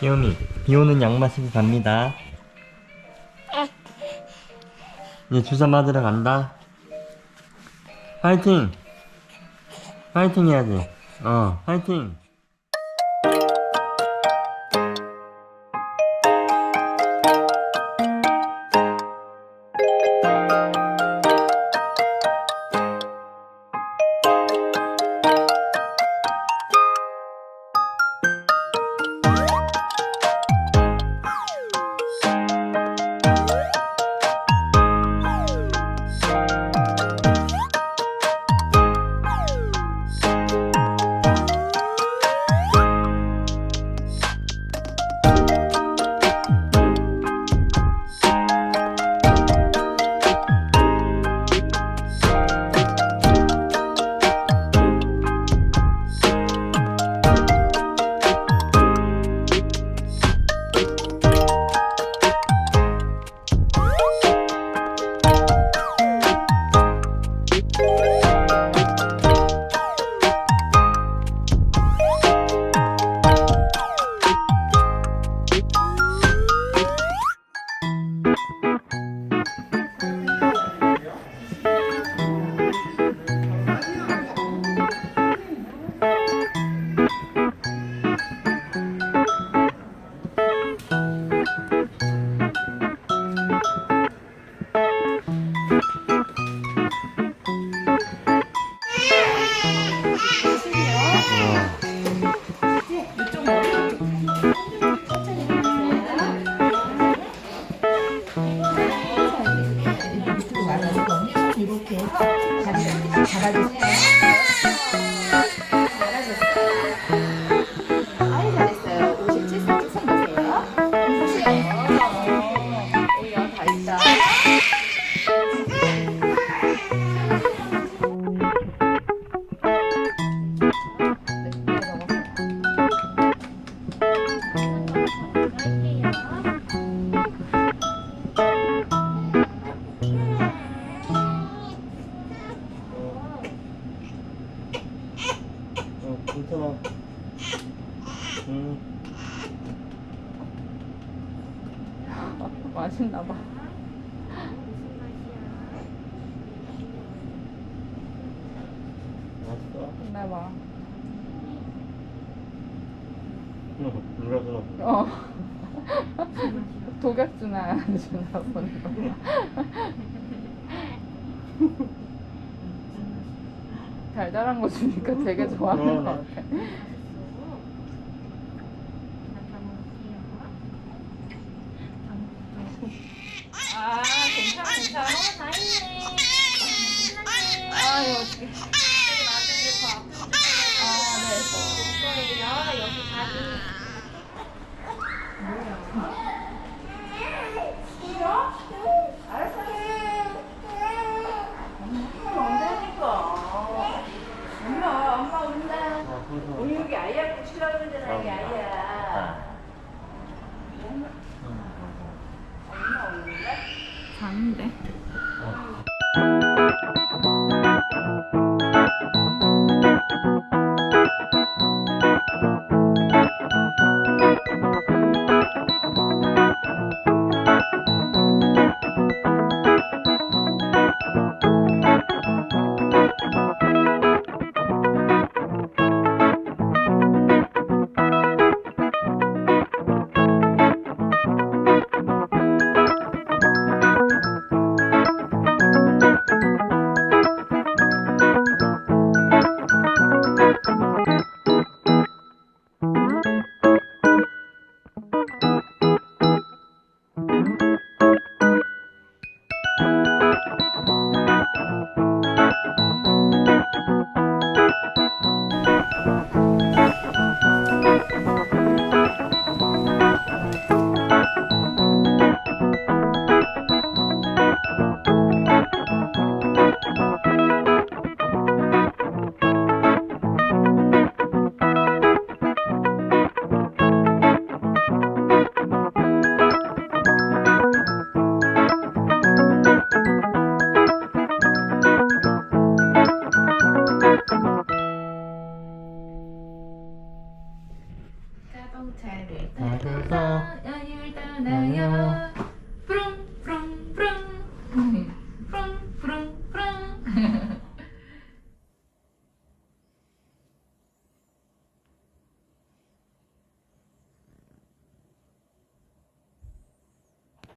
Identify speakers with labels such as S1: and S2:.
S1: 귀요미 비 오는 약 마시고 갑니다. 이제 주사 맞으러 간다. 파이팅! 파이팅 해야지. 어 파이팅
S2: 맛있나 봐.
S1: 맛있어
S2: 했나 봐.
S1: 응 누가 줘
S2: 어. 독약주나 주나 보는 거. 달달한 거 주니까 되게 좋아하는 것 같아. 아, 괜찮아, 괜찮아. 아유, 어떡해. 아, 네.
S3: 우리 여기 아이야 싫어하는 데는
S1: 아.
S3: 아이
S2: 자는데? 자 동차를
S1: 타고서
S2: 타고서 여행을 떠나요